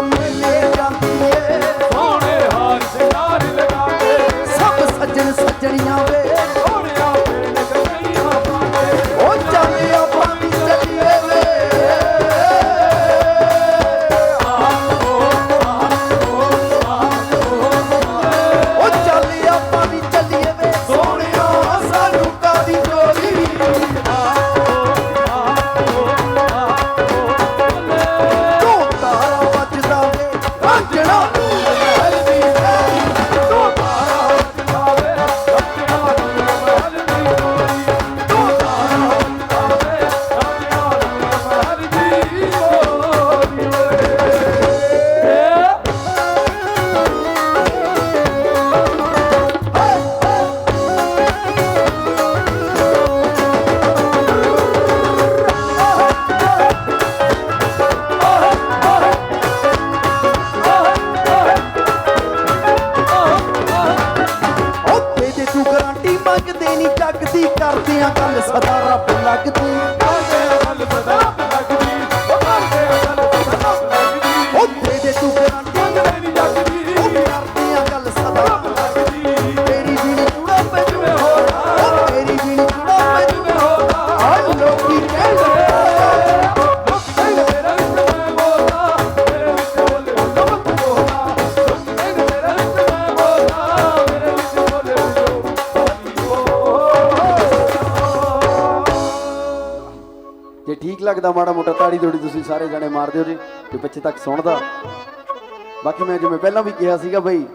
I'm ਲੱਗਦਾ ਮਾੜਾ ਮੋਟਾ ਤਾੜੀ ਥੋੜੀ ਤੁਸੀਂ ਸਾਰੇ ਜਾਣੇ ਮਾਰ ਦਿਓ ਜੀ ਤੇ ਪਿੱਛੇ ਤੱਕ ਸੁਣਦਾ। ਬਾਕੀ ਮੈਂ ਜਿਵੇਂ ਪਹਿਲਾਂ ਵੀ ਕਿਹਾ ਸੀਗਾ ਬਈ,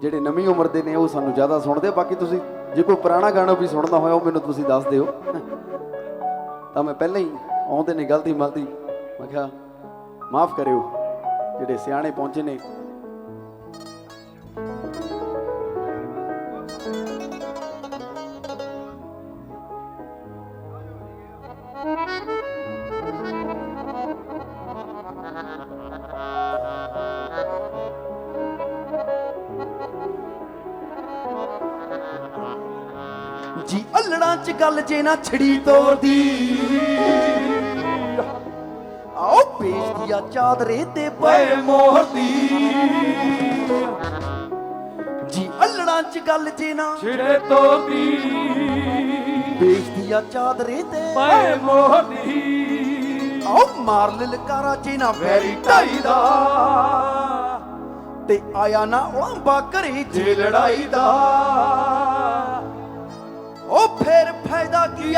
ਜਿਹੜੇ ਨਵੀਂ ਉਮਰ ਦੇ ਨੇ ਉਹ ਸਾਨੂੰ ਜ਼ਿਆਦਾ ਸੁਣਦੇ, ਬਾਕੀ ਤੁਸੀਂ ਜੇ ਕੋਈ ਪੁਰਾਣਾ ਗਾਣਾ ਵੀ ਸੁਣਦਾ ਹੋਇਆ ਉਹ ਮੈਨੂੰ ਤੁਸੀਂ ਦੱਸ ਦਿਓ। ਤਾਂ ਮੈਂ ਪਹਿਲਾਂ ਹੀ ਆਉਂਦੇ ਨੇ ਗਲਤੀ ਮਲਤੀ ਮੈਂ ਕਿਹਾ ਮਾਫ ਕਰਿਓ, ਜਿਹੜੇ ਸਿਆਣੇ ਪਹੁੰਚੇ ਨੇ ਚ ਗੱਲ ਜੇ ਨਾ ਛੜੀ ਤੋਰਦੀ। ਆਓ ਪੇਸ਼ ਆ ਚਾਦਰੇ ਤੇ ਪਏ ਮੋਹਰਦੀ। ਜੀ ਅਲੜਾਂ ਚ ਗੱਲ ਜੇ ਨਾ ਛਿੜੇ ਤੋਰਦੀ। ਬੇਸਤੀਆ ਚਾਦਰੇ ਤੇ ਪਏ ਮੋਹਰਦੀ। ਆਓ ਮਾਰ ਲਲਕਾਰਾ ਜੇ ਨਾ ਵੈਰੀ ਢਾਈ ਦਾ। ਤੇ ਆਇਆ ਨਾ ਉਲਾਂਬਾ ਕਰੇ ਜੇ ਲੜਾਈ ਦਾ।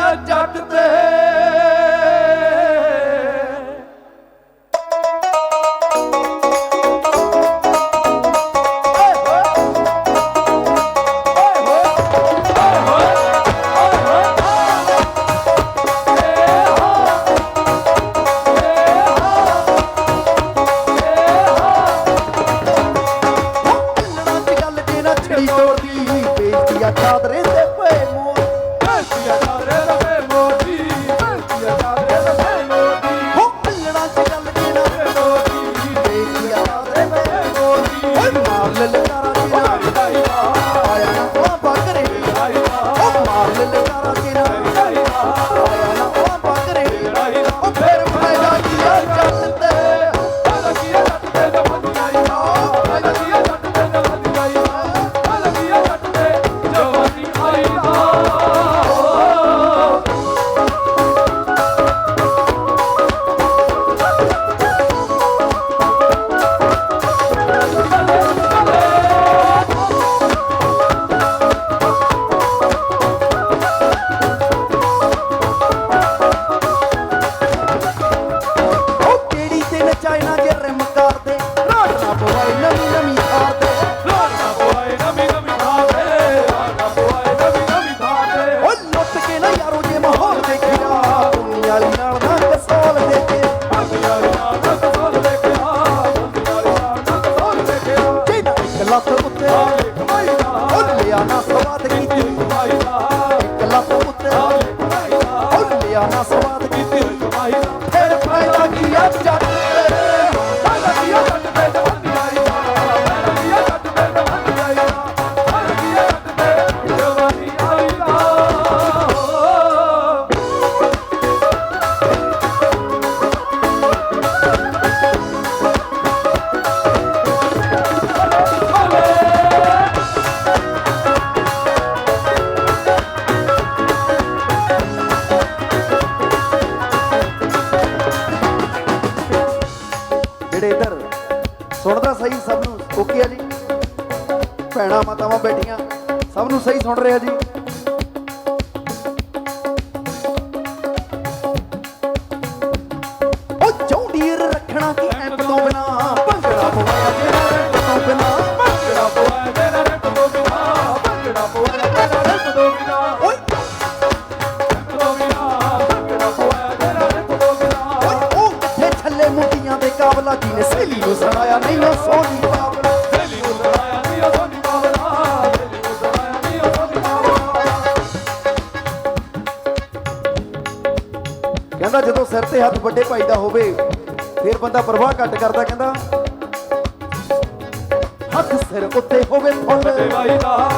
ਦੁਨੀਆ ਜੱਟ ਤੇ। ਨੇ ਸਹੇਲੀ ਨੂੰ ਸੁਣਾਇਆ ਨਹੀਂ ਉਹ ਸੋਹਣੀ ਬਾਬਲਾ ਦਿੱਲੀ ਉਤਰਾਇਆ ਨੀ ਉਹ ਸੋਨੀ ਬਾਬਲਾ ਦਿੱਲੀ ਉਤਰਾਇਆ ਨੀ ਉਹ ਸੋਨੀ ਬਾਬਲਾ ਕਹਿੰਦਾ ਜਦੋਂ ਸਿਰ ਤੇ ਹੱਥ ਵੱਡੇ ਭਾਈ ਦਾ ਹੋਵੇ, ਫਿਰ ਬੰਦਾ ਪ੍ਰਵਾਹ ਘੱਟ ਕਰਦਾ, ਕਹਿੰਦਾ, ਹੱਥ ਸਿਰ ਉੱਤੇ ਹੋਵੇ ਫੁੱਲ। ਭਾਈ ਦਾ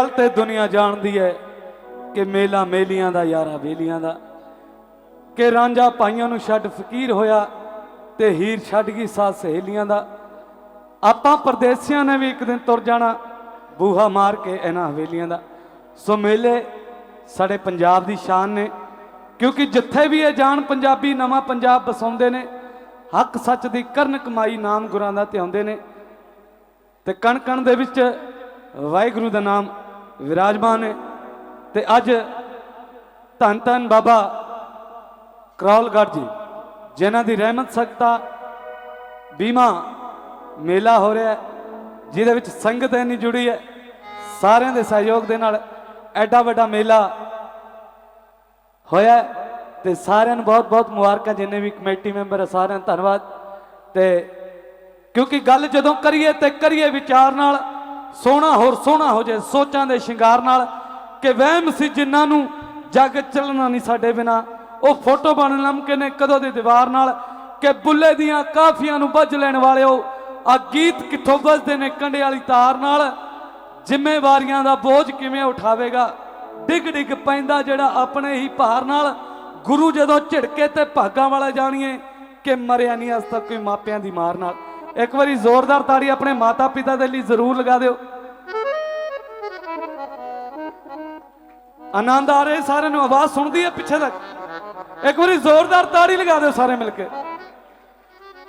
ਗੱਲ ਤੇ ਦੁਨੀਆ ਜਾਣਦੀ ਹੈ ਕਿ ਮੇਲਾ ਮੇਲੀਆਂ ਦਾ, ਯਾਰਾ ਬੇਲੀਆਂ ਦਾ। ਕਿ ਰਾਂਝਾ ਪਾਈਆਂ ਨੂੰ ਛੱਡ ਫਕੀਰ ਹੋਇਆ ਤੇ ਹੀਰ ਛੱਡ ਗਈ ਸਾਥ ਸਹੇਲੀਆਂ ਦਾ। ਆਪਾਂ ਪਰਦੇਸੀਆਂ ਨੇ ਵੀ ਇੱਕ ਦਿਨ ਤੁਰ ਜਾਣਾ, ਬੂਹਾ ਮਾਰ ਕੇ ਇਹਨਾਂ ਹਵੇਲੀਆਂ ਦਾ। ਸੋ ਮੇਲੇ ਸਾਡੇ ਪੰਜਾਬ ਦੀ ਸ਼ਾਨ ਨੇ, ਕਿਉਂਕਿ ਜਿੱਥੇ ਵੀ ਇਹ ਜਾਣ ਪੰਜਾਬੀ ਨਵਾਂ ਪੰਜਾਬ ਬਸਾਉਂਦੇ ਨੇ, ਹੱਕ ਸੱਚ ਦੀ ਕਰਨ ਕਮਾਈ ਨਾਮ ਗੁਰਾਂ ਦਾ ਧਿਆਉਂਦੇ ਨੇ। ਤੇ ਕਣ ਕਣ ਦੇ ਵਿੱਚ ਵਾਹਿਗੁਰੂ ਦਾ ਨਾਮ ਵਿਰਾਜਮਾਨ ਹੈ ਤੇ ਅੱਜ ਧੰਨ ਧੰਨ ਬਾਬਾ ਕਰੌਲਗੜ੍ਹ ਜੀ, ਜਿਨ੍ਹਾਂ ਦੀ ਰਹਿਮਤ ਸਕਤਾ ਬੀਮਾ ਮੇਲਾ ਹੋ ਰਿਹਾ ਜਿਹਦੇ ਵਿੱਚ ਸੰਗਤ ਇੰਨੀ ਜੁੜੀ ਹੈ, ਸਾਰਿਆਂ ਦੇ ਸਹਿਯੋਗ ਦੇ ਨਾਲ ਐਡਾ ਵੱਡਾ ਮੇਲਾ ਹੋਇਆ ਹੈ ਤੇ ਸਾਰਿਆਂ ਨੂੰ ਬਹੁਤ ਬਹੁਤ ਮੁਬਾਰਕਾਂ, ਜਿੰਨੇ ਵੀ ਕਮੇਟੀ ਮੈਂਬਰ ਹੈ ਸਾਰਿਆਂ ਦਾ ਧੰਨਵਾਦ ਤੇ ਕਿਉਂਕਿ ਗੱਲ ਜਦੋਂ ਕਰੀਏ ਤੇ ਕਰੀਏ ਵਿਚਾਰ ਨਾਲ ਸੋਹਣਾ ਹੋਰ ਸੋਹਣਾ ਹੋ ਜਾਏ, ਸੋਚਾਂ ਦੇ ਸ਼ਿੰਗਾਰ ਨਾਲ ਕਿ ਵਹਿਮ ਸੀ ਜਿਨ੍ਹਾਂ ਨੂੰ ਜੱਗ ਚੱਲਣਾ ਨਹੀਂ ਸਾਡੇ ਬਿਨਾ। ਉਹ ਫੋਟੋ ਬਣ ਲਮਕੇ ਨੇ ਕਦੋਂ ਦੀ ਦੀਵਾਰ ਨਾਲ ਕਿ ਬੁੱਲੇ ਦੀਆਂ ਕਾਫੀਆਂ ਨੂੰ ਬੱਝ ਲੈਣ ਵਾਲਿਓ, ਆ ਗੀਤ ਕਿੱਥੋਂ ਵੱਜਦੇ ਨੇ ਕੰਡੇ ਵਾਲੀ ਤਾਰ ਨਾਲ? ਜ਼ਿੰਮੇਵਾਰੀਆਂ ਦਾ ਬੋਝ ਕਿਵੇਂ ਉਠਾਵੇਗਾ? ਡਿੱਗ ਡਿੱਗ ਪੈਂਦਾ ਜਿਹੜਾ ਆਪਣੇ ਹੀ ਭਾਰ ਨਾਲ ਗੁਰੂ ਜਦੋਂ ਝਿੜਕੇ ਤੇ ਭਾਗਾਂ ਵਾਲਾ ਜਾਣੀਏ ਕਿ ਮਰਿਆ ਨਹੀਂ, ਅਜ ਤੱਕ ਕੋਈ ਮਾਪਿਆਂ ਦੀ ਮਾਰ ਨਾਲ। ਇੱਕ ਵਾਰੀ ਜ਼ੋਰਦਾਰ ਤਾੜੀ ਆਪਣੇ ਮਾਤਾ ਪਿਤਾ ਦੇ ਲਈ ਜ਼ਰੂਰ ਲਗਾ ਦਿਓ। ਆਨੰਦ ਆ ਰਿਹਾ ਸਾਰਿਆਂ ਨੂੰ ਆਵਾਜ਼ ਸੁਣਦੀ ਹੈ ਪਿੱਛੇ ਤੱਕ। ਇੱਕ ਵਾਰੀ ਜ਼ੋਰਦਾਰ ਤਾੜੀ ਲਗਾ ਦਿਓ ਸਾਰੇ ਮਿਲ ਕੇ।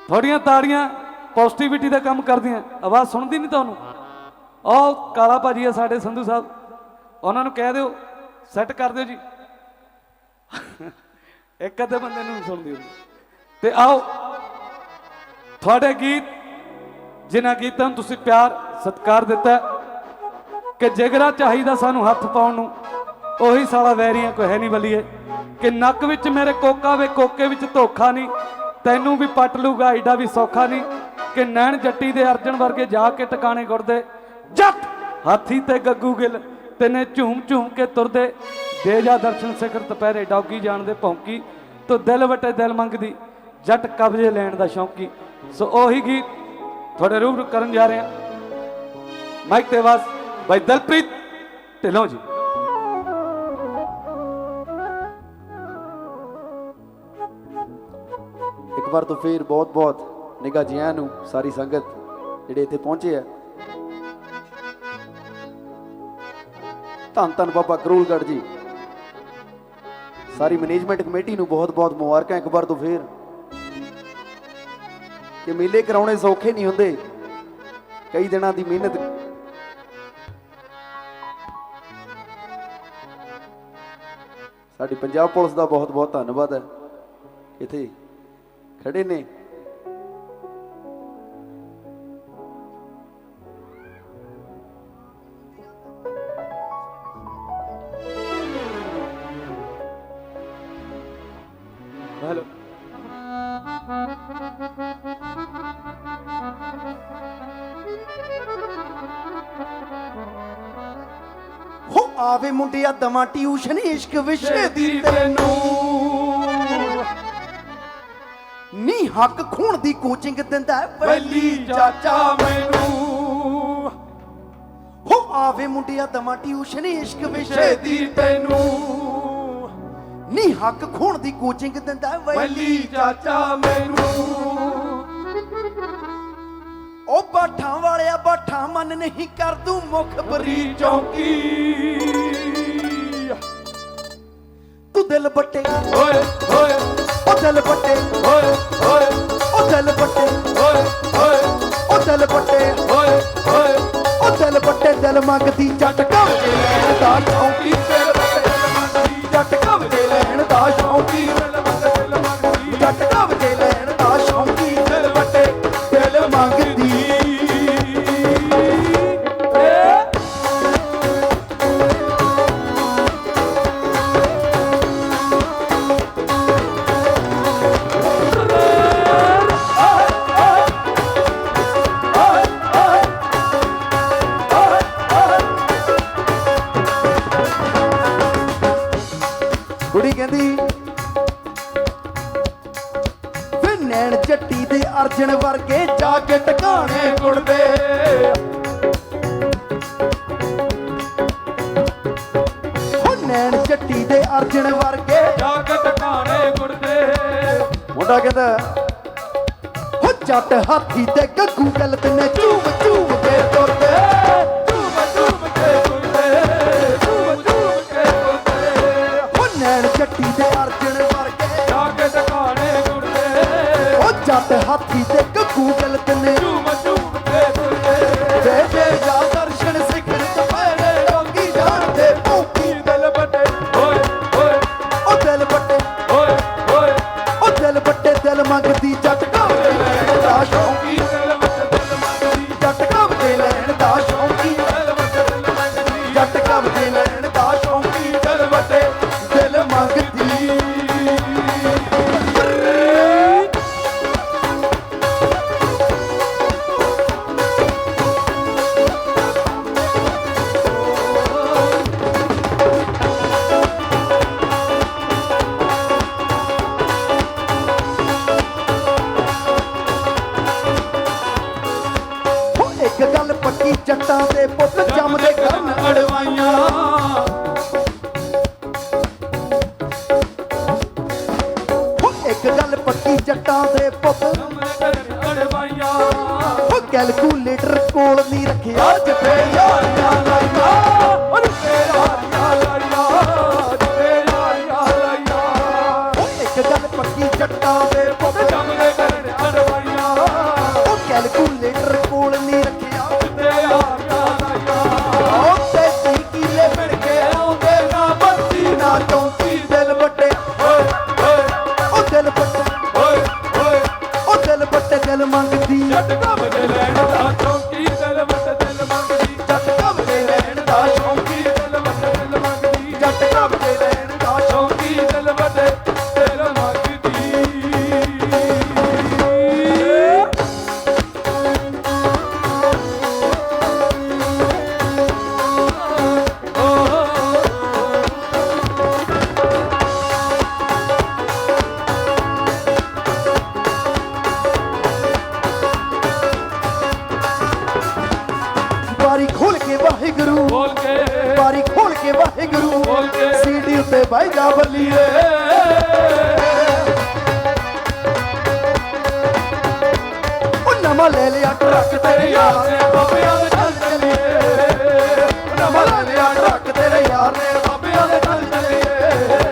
ਥੋੜੀਆਂ ਤਾੜੀਆਂ ਪੋਜ਼ਿਟਿਵਿਟੀ ਦਾ ਕੰਮ ਕਰਦੀਆਂ। ਆਵਾਜ਼ ਸੁਣਦੀ ਨਹੀਂ ਤੁਹਾਨੂੰ? ਉਹ ਕਾਲਾ ਭਾਜੀ ਆ ਸਾਡੇ ਸੰਧੂ ਸਾਹਿਬ। ਉਹਨਾਂ ਨੂੰ ਕਹਿ ਦਿਓ ਸੈੱਟ ਕਰ ਦਿਓ ਜੀ। ਇੱਕ ਅੱਧੇ ਬੰਦੇ ਨੂੰ ਨੀ ਸੁਣਦੀ ਹੁੰਦੀ। ਤੇ ਆਓ। ਤੁਹਾਡੇ ਗੀਤ, ਜਿਨ੍ਹਾਂ ਗੀਤਾਂ ਨੂੰ ਤੁਸੀਂ ਪਿਆਰ, ਸਤਿਕਾਰ ਦਿੱਤਾ ਕਿ ਜਿਗਰਾ ਚਾਹੀਦਾ ਸਾਨੂੰ ਹੱਥ ਪਾਉਣ ਨੂੰ, ਉਹੀ ਸਾਲਾ ਵੈਰੀਆਂ ਕੋਈ ਹੈ ਨਹੀਂ ਬਲੀਏ, ਕਿ ਨੱਕ ਵਿੱਚ ਮੇਰੇ ਕੋਕਾ ਵੇ, ਕੋਕੇ ਵਿੱਚ ਧੋਖਾ ਨਹੀਂ, ਤੈਨੂੰ ਵੀ ਪੱਟ ਲੂਗਾ ਐਡਾ ਵੀ ਸੌਖਾ ਨਹੀਂ, ਕਿ ਨੈਣ ਜੱਟੀ ਦੇ ਅਰਜਨ ਵਰਗੇ ਜਾ ਕੇ ਟਿਕਾਣੇ ਗੁਰਦੇ ਜੱਟ ਹਾਥੀ ਤੇ ਗੱਗੂ ਗਿੱਲ, ਤੈਨੇ ਝੂਮ ਝੂਮ ਕੇ ਤੁਰਦੇ, ਦੇ ਜਾ ਦਰਸ਼ਨ ਸਿਖਰ ਦੁਪਹਿਰੇ ਡੌਗੀ ਜਾਣ ਦੇ ਭੌਂਕੀ, ਤੋ ਦਿਲ ਵਟੇ ਦਿਲ ਮੰਗਦੀ, ਜੱਟ ਕਬਜ਼ੇ ਲੈਣ ਦਾ ਸ਼ੌਂਕੀ ਸੋ ਉਹੀ ਗੀਤ ਤੁਹਾਡੇ ਰੂਬਰੂ ਕਰਨ ਜਾ ਰਹੇ। ਹਾਂ ਮਾਈਕ ਤੇ ਆਵਾਜ਼ ਬਾਈ ਦਲਪ੍ਰੀਤ ਢਿੱਲੋਂ ਜੀ। ਇੱਕ ਵਾਰ ਤੋਂ ਫੇਰ ਬਹੁਤ ਬਹੁਤ ਨਿਗਾ ਜੀਆਂ ਨੂੰ ਸਾਰੀ ਸੰਗਤ ਜਿਹੜੇ ਇੱਥੇ ਪਹੁੰਚੇ ਆ। ਧੰਨ ਧੰਨ ਬਾਬਾ ਕਰੂਲਗੜ ਜੀ। ਸਾਰੀ ਮੈਨੇਜਮੈਂਟ ਕਮੇਟੀ ਨੂੰ ਬਹੁਤ ਬਹੁਤ ਮੁਬਾਰਕਾਂ ਇੱਕ ਵਾਰ ਤੋਂ ਫੇਰ। ਕਿ ਮੇਲੇ ਕਰਾਉਣੇ ਸੌਖੇ ਨਹੀਂ ਹੁੰਦੇ। ਕਈ ਦਿਨਾਂ ਦੀ ਮਿਹਨਤ ਸਾਡੀ ਪੰਜਾਬ ਪੁਲਿਸ ਦਾ ਬਹੁਤ ਬਹੁਤ ਧੰਨਵਾਦ ਹੈ। ਇੱਥੇ ਖੜੇ ਨੇ। ਆਵੇ ਮੁੰਡਿਆ ਦਵਾਂ ਟਿਊਸ਼ਨ ਇਸ਼ਕ ਵਿਸ਼ੇ ਦੀ ਤੈਨੂੰ ਨੀ ਹੱਕ ਖੂਨ ਦੀ ਕੋਚਿੰਗ ਦਿੰਦਾ ਪਹਿਲੀ ਚਾਚਾ ਮੈਨੂੰ। ਹੋ ਆਵੇ ਮੁੰਡਿਆ ਦਵਾਂ ਟਿਊਸ਼ਨ ਇਸ਼ਕ ਵਿਸ਼ੇ ਦੀ ਤੈਨੂੰ। ਨੀ ਹੱਕ ਖੂਨ ਦੀ ਕੋਚਿੰਗ ਦਿੰਦਾ ਪਹਿਲੀ ਚਾਚਾ ਮੈਨੂੰ। ਮਨ ਨਹੀਂ ਕਰ ਤੂੰ ਮੁਖ ਬਰੀ ਬਰੀ ਚੌਕੀ। ਤੂੰ ਦਿਲ ਬੱਟੇ ਓਏ ਓਏ। ਉਹ ਦਿਲ ਬੱਟੇ ਓਏ ਓਏ। ਉਹ ਦਿਲ ਬੱਟੇ ਓਏ ਓਏ। ਉਹ ਦਿਲ ਬੱਟੇ ਓਏ ਓਏ। ਉਹ ਦਿਲ ਬੱਟੇ ਦਿਲ ਮੰਗਦੀ ਜੱਟ ਦਾ ਚੌਕੀ ਚੱਟੀ ਅਰਜਨ ਵਰਗੇ ਜਾ ਕੇ ਟਿਕਾਣੇ ਕੁੜਦੇ ਹੋ ਨੈਣ ਚੱਟੀ ਦੇ ਅਰਜਨ ਵਰਗੇ ਜਾ ਕੇ ਟਿਕਾਣੇ ਮੁੰਡਾ ਕਹਿੰਦਾ, ਹੋ ਜੱਟ ਹਾਥੀ ਤੇ ਗੱਗੂ ਗੱਲ ਤੇ ਨੇ ਝੂਮ ਝੂਮ ਕੇ ਤੁਰਦੇ। ਝੂਮ ਝੂਮ ਕੇ ਕੁੜਦੇ ਝੂਮ ਝੂਮ ਕੇ ਕੁੜਦੇ ਹੋ ਨੈਣ ਚੱਟੀ ਦੇ ਅਰਜਨ ਜੱਟ ਹਾਥੀ ਤੇ ਗੱਗੂ ਗੱਲ ਤੇ ਨੇ ਝੂਮ ਝੂਮ ਕੇ ਕੁੜਦੇ ਵੇ ਜਾ ਦਰਸ਼ਨ ਸਿਖਰ ਚਪੇੜੇ ਲੋਕੀ ਜਾਣਦੇ ਭੌਂਕੀ ਦਿਲ ਵੱਟੇ। ਓਏ ਓਏ ਉਹ ਦਿਲ ਬੱਟੇ ਓਏ ਓਏ ਉਹ ਦਿਲ ਬੱਟੇ ਦਿਲ ਮੰਗਦੀ ਜੱਟ ਕਾਵੇ ਲੈਣ ਦਾ ਸ਼ੌਂਕੀ। ਦਿਲ ਵੱਟੇ ਦਿਲ ਮੰਗਦੀ ਜੱਟ ਕਾਵੇ ਲੈਣ ਦਾ ਸ਼ੌਂਕੀ। ਦਿਲ ਵੱਟੇ ਦਿਲ ਮੰਗਦੀ ਜੱਟ ਕਾਵੇ ਲੈਣ ਬਾਰੀ ਖੋਲ ਕੇ ਵਾਹਿਗੁਰੂ ਬੋਲ ਸੀਡੀ ਉੱਤੇ ਭਾਈ ਜਾ ਬੱਲੀਏ। ਉਹ ਨਮਾ ਲੈ ਲਿਆ ਟਰੱਕ ਤੇਰੇ ਯਾਰ ਨੇ ਬਾਬਿਆਂ ਦੇ ਚੱਲ ਚੱਲੀਏ ਨਮਾ ਲੈ ਲਿਆ ਟਰੱਕ ਤੇਰੇ ਯਾਰ ਨੇ ਬਾਬਿਆਂ ਦੇ ਚੱਲ ਚੱਲੀਏ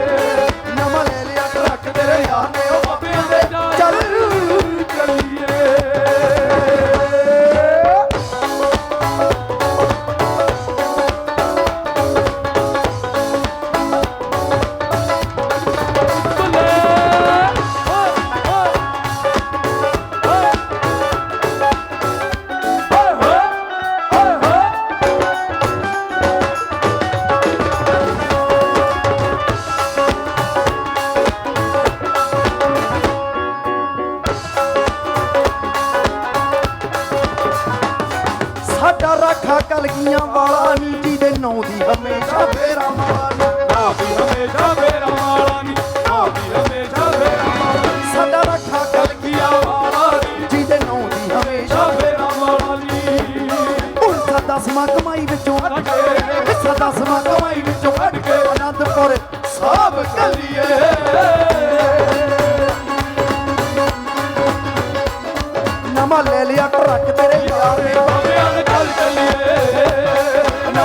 ਕਲਕੀਆਂ ਵਾਲਾ ਨੀ ਦੇ ਨਾਂ ਦੀ ਹਮੇਸ਼ਾ ਫੇਰਾ ਮਾਲਾ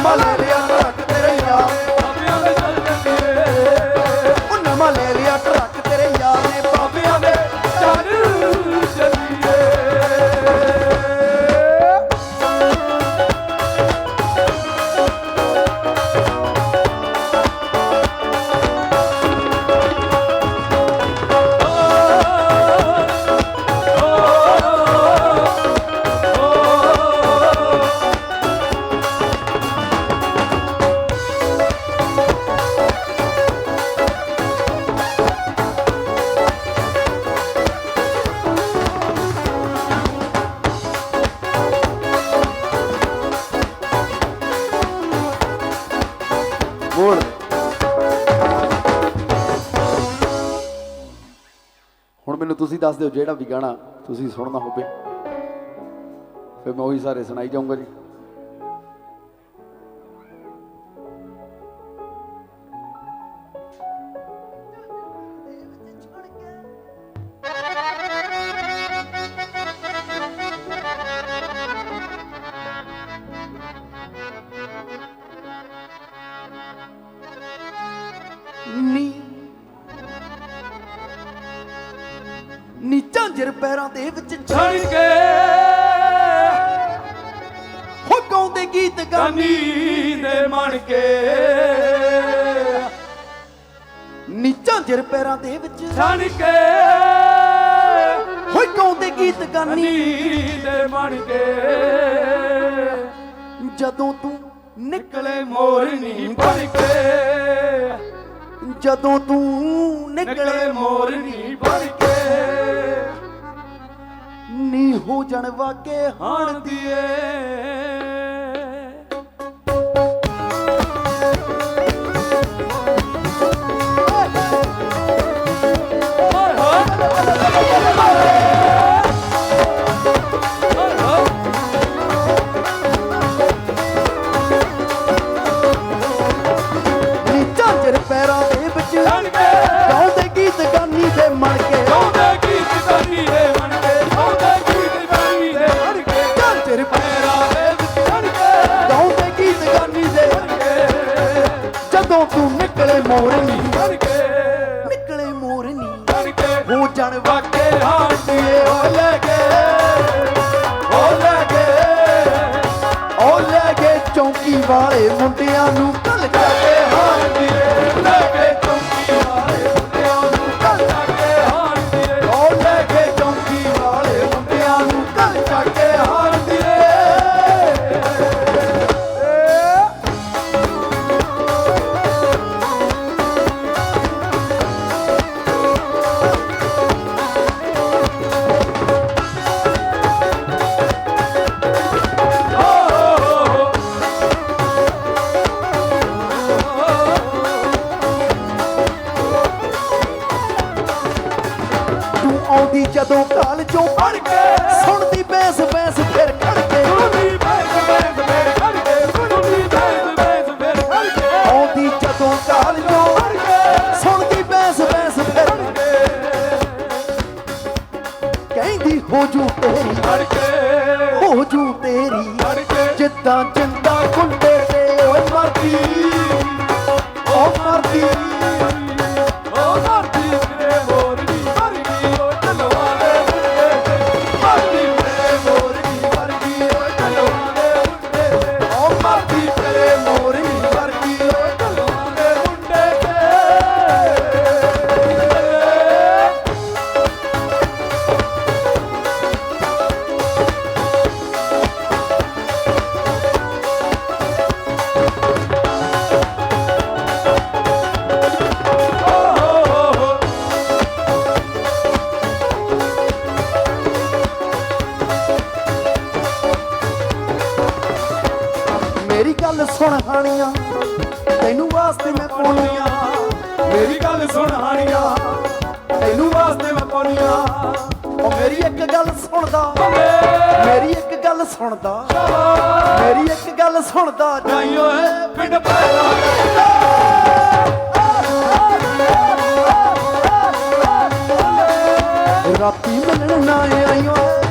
na ਦੱਸ ਦਿਓ ਜਿਹੜਾ ਵੀ ਗਾਣਾ ਤੁਸੀਂ ਸੁਣਨਾ ਹੋਵੇ। ਫਿਰ ਮੈਂ ਉਹੀ ਸਾਰੇ ਸੁਣਾਈ ਜਾਊਂਗਾ ਜੀ। ਲਹਿਰਾਂ ਦੇ ਵਿੱਚ ਛਣ ਕੇ ਹੋ ਦੇ ਗੀਤ ਗਾਮੀ ਦੇ ਮਣ ਕੇ ਨੀਚਾਂ ਜਰ ਪੈਰਾਂ ਦੇ ਵਿੱਚ ਛਣ ਕੇ ਹੋ ਦੇ ਗੀਤ ਗਾਨੀ ਦੇ ਮਣ ਕੇ ਜਦੋਂ ਤੂੰ ਨਿਕਲੇ ਮੋਰਨੀ ਬਣ ਕੇ। ਜਦੋਂ ਤੂੰ ਨਿਕਲੇ ਮੋਰਨੀ ਹੋ ਜਾਣ ਵਾਕੇ ਹਾਣ ਦੀਏ। ਜੂ ਜਿੱਦਾਂ ਜਿੰਦਾ ਕੁੰਡੇ ਤੇ ਓਏ ਮਰਦੀ ਓ ਮਰਦੀ। ਗੱਲ ਸੁਣ ਤੈਨੂੰ ਵਾਸਤੇ ਮੈਂ ਪਾਉਣੀਆਂ। ਓ ਮੇਰੀ ਇੱਕ ਗੱਲ ਸੁਣਦਾ, ਮੇਰੀ ਇੱਕ ਗੱਲ ਸੁਣਦਾ, ਮੇਰੀ ਇੱਕ ਗੱਲ ਸੁਣਦਾ, ਜਾਈ ਓਏ ਪਿੰਡ ਪੈਰਾ ਰਾਤੀ ਮਿਲਣ ਨਾ ਆਈ ਓਏ।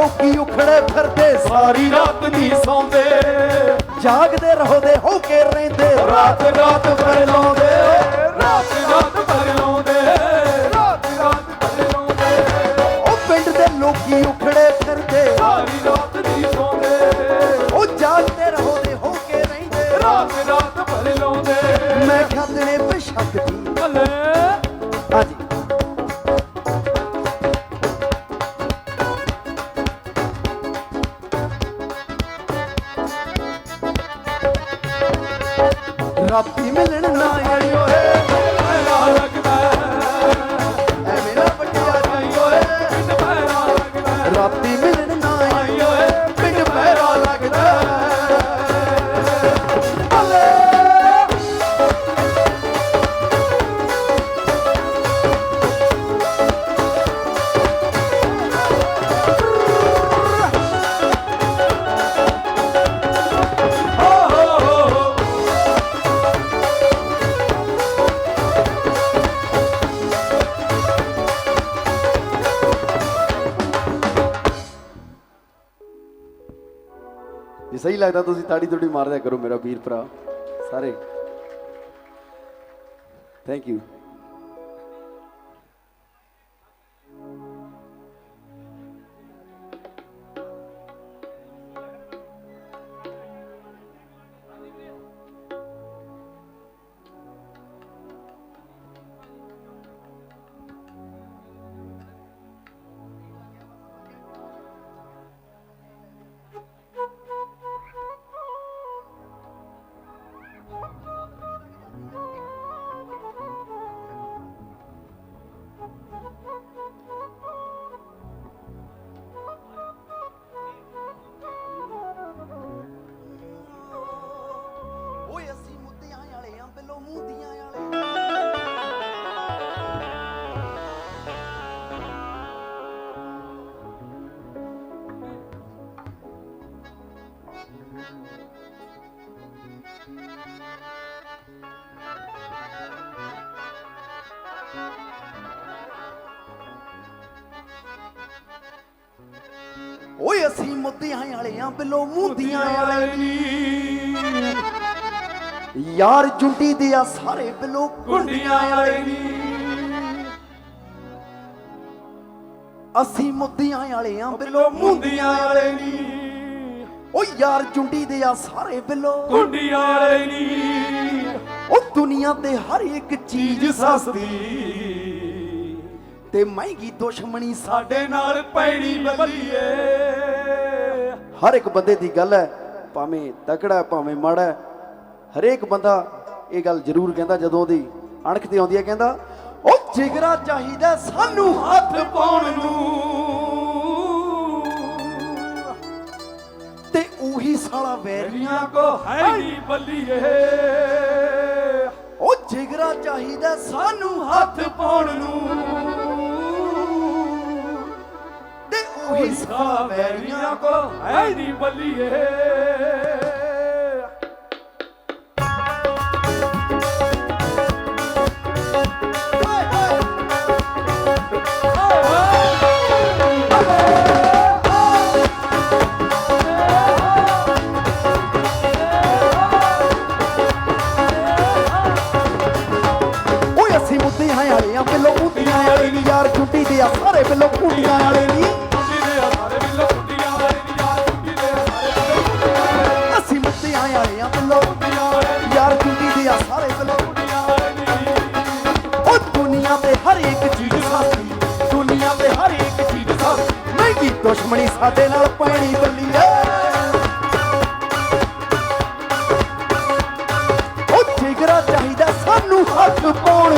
ਲੋਕੀ ਉਖੜੇ ਫਿਰਦੇ, ਸਾਰੀ ਰਾਤ ਨਹੀਂ ਸੌਂਦੇ। ਜਾਗਦੇ ਰਹੋਦੇ, ਹੋ ਕੇ ਰਹਿੰਦੇ। ਰਾਤ ਰਾਤ ਫਰਲਾਉਂਦੇ ਰਾਤ ਰਾਤ ਪਰਲਾਉਂਦੇ। ਲੱਗਦਾ ਤੁਸੀਂ ਤਾੜੀ ਤੋੜੀ ਮਾਰਦਿਆ ਕਰੋ ਮੇਰਾ ਵੀਰ ਭਰਾ ਸਾਰੇ। ਥੈਂਕ ਯੂ ਅਸੀਂ ਮੁੱਦਿਆਂ ਵਾਲੇ ਆਂ ਬਿੱਲੋ ਮੂੰਦੀਆਂ ਵਾਲੇ ਯਾਰ ਜੁੰਡੀ ਦੇ ਆ ਸਾਰੇ ਬਿੱਲੋ ਗੁੰਡੀਆਂ ਵਾਲੇ ਨੀ ਅਸੀਂ ਮੁੱਦਿਆਂ ਵਾਲੇ ਆਂ ਬਿੱਲੋ ਬਿੱਲੋ ਮੁੰਦੀਆਂ ਵਾਲੇ ਨੀ ਓ ਯਾਰ ਜੁੰਡੀ ਦੇ ਆ ਸਾਰੇ ਬਿੱਲੋ। ਗੁੰਡੀਆਂ ਵਾਲੇ ਨੀ ਓ ਦੁਨੀਆ ਤੇ ਹਰ ਇੱਕ ਚੀਜ਼ ਸਸਤੀ। ਤੇ ਮਹਿੰਗੀ ਦੁਸ਼ਮਣੀ ਸਾਡੇ ਨਾਲ ਪੈਣੀ ਬੱਲੀਏ ਹਰ ਇੱਕ ਬੰਦੇ ਦੀ ਗੱਲ ਹੈ, ਭਾਵੇਂ ਤਕੜਾ ਭਾਵੇਂ ਮਾੜਾ ਹਰੇਕ ਬੰਦਾ ਇਹ ਗੱਲ ਜ਼ਰੂਰ ਕਹਿੰਦਾ, ਜਦੋਂ ਉਹਦੀ ਅਣਖ ਤੇ ਆਉਂਦੀ ਹੈ, ਕਹਿੰਦਾ, ਉਹ ਜਿਗਰਾ ਚਾਹੀਦਾ ਸਾਨੂੰ ਹੱਥ ਪਾਉਣ ਨੂੰ। ਤੇ ਉਹੀ ਸਾਲਾ ਵੈਰੀਆਂ ਕੋ ਹੈ ਨਹੀਂ ਬੱਲੀਏ ਉਹ ਜਿਗਰਾ ਚਾਹੀਦਾ ਸਾਨੂੰ ਹੱਥ ਪਾਉਣ ਨੂੰ। ਵੈਰੀਆਂ ਦੁਨੀਆ ਕੋ ਹੈ ਨਹੀਂ ਬੱਲੀਏ ਓਏ ਅਸੀਂ ਮੁੱਦਿਆਂ ਵਾਲੇ ਦੁਸ਼ਮਣੀ ਸਾਡੇ ਨਾਲ ਪੈਣੀ ਬੱਲੀ ਏ ਉਹ ਜਿਗਰਾ ਚਾਹੀਦਾ ਸਾਨੂੰ ਹੱਥ ਪਾਉਣ